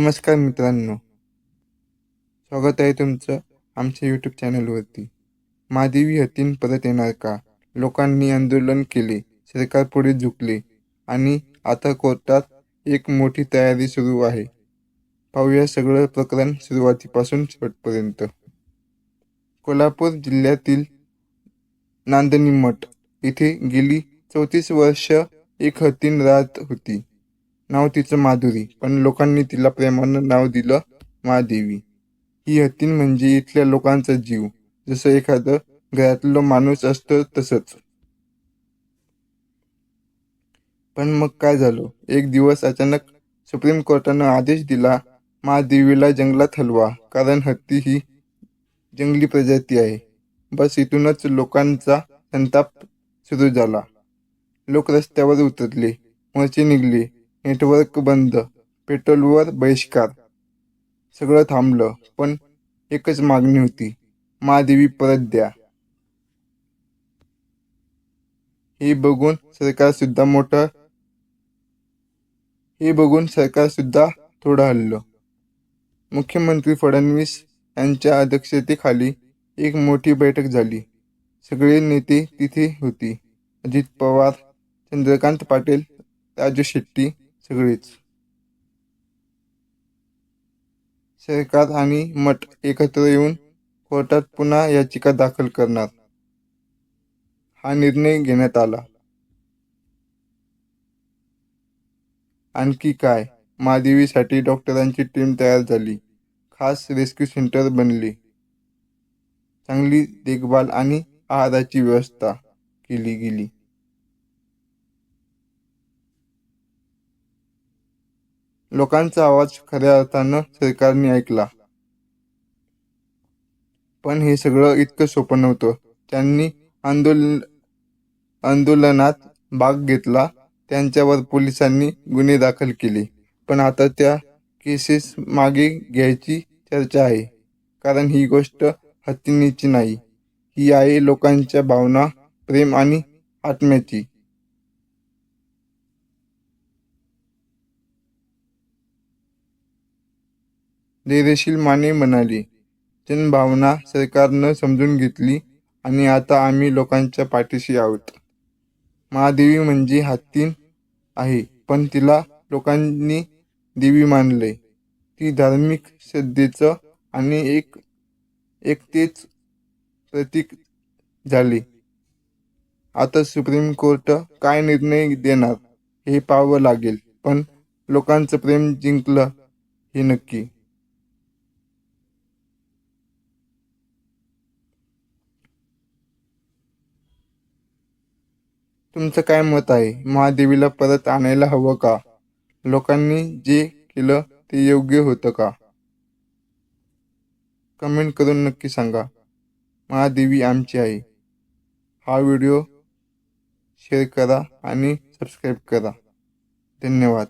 नमस्कार मित्रांनो. स्वागत आहे तुमचं आमच्या यूट्यूब चॅनलवरती महादेवी हत्तीन परत येणार का? लोकांनी आंदोलन केले सरकार पुढे झुकले आणि आता कोर्टात एक मोठी तयारी सुरू आहे. पाहूया सगळं प्रकरण सुरुवातीपासून शेवटपर्यंत. कोल्हापूर जिल्ह्यातील नांदणी मठ इथे गेली चौतीस वर्ष एक हत्तीन राहत होती. नाव तिचं माधुरी पण लोकांनी तिला प्रेमानं नाव दिलं महादेवी. ही हत्तीन म्हणजे इथल्या लोकांचा जीव. जसं एखादं घरातलं माणूस असतं तसंच. पण मग काय झालं? एक दिवस अचानक सुप्रीम कोर्टानं आदेश दिला महादेवीला जंगलात हलवा कारण हत्ती ही जंगली प्रजाती आहे. बस इथूनच लोकांचा संताप सुरू झाला. लोक रस्त्यावर उतरले मोर्चे निघले नेटवर्क बंद पेट्रोलवर बहिष्कार. सगळं थांबलं पण एकच मागणी होती महादेवी परत द्या. हे बघून सरकार सुद्धा मोठं हे बघून सरकार सुद्धा थोडं हल्लं. मुख्यमंत्री फडणवीस यांच्या अध्यक्षतेखाली एक मोठी बैठक झाली. सगळे नेते तिथे होती. अजित पवार चंद्रकांत पाटील राजू शेट्टी सगळीच. सरकार आणि मठ एकत्र येऊन कोर्टात पुन्हा याचिका दाखल करणार. हा निर्णय घेण्यात आला. आणखी काय? महादेवीसाठी डॉक्टरांची टीम तयार झाली. खास रेस्क्यू सेंटर बनले. चांगली देखभाल आणि आहाराची व्यवस्था केली गेली. लोकांचा आवाज खऱ्या अर्थानं सरकारने ऐकला. पण हे सगळं इतकं सोपं नव्हतं. त्यांनी आंदोलन आंदोलनात भाग घेतला. त्यांच्यावर पोलिसांनी गुन्हे दाखल केले. पण आता त्या केसेस मागे घ्यायची चर्चा आहे. कारण ही गोष्ट हत्तीनीची नाही. ही आहे लोकांच्या भावना प्रेम आणि आत्म्याची. धैर्यशील माने म्हणाले जनभावना सरकारनं समजून घेतली आणि आता आम्ही लोकांच्या पाठीशी आहोत. महादेवी म्हणजे हत्तीन आहे पण तिला लोकांनी देवी मानले. ती धार्मिक श्रद्धेचं आणि एक एकतेच प्रतीक झाली. आता सुप्रीम कोर्ट काय निर्णय देणार हे पाहावं लागेल पण लोकांचं प्रेम जिंकलं हे नक्की. तुमचं काय मत आहे? महादेवीला परत आणायला हवं का? लोकांनी जे केलं ते योग्य होतं का? कमेंट करून नक्की सांगा. महादेवी आमची आहे हा व्हिडिओ शेअर करा आणि सबस्क्राईब करा. धन्यवाद.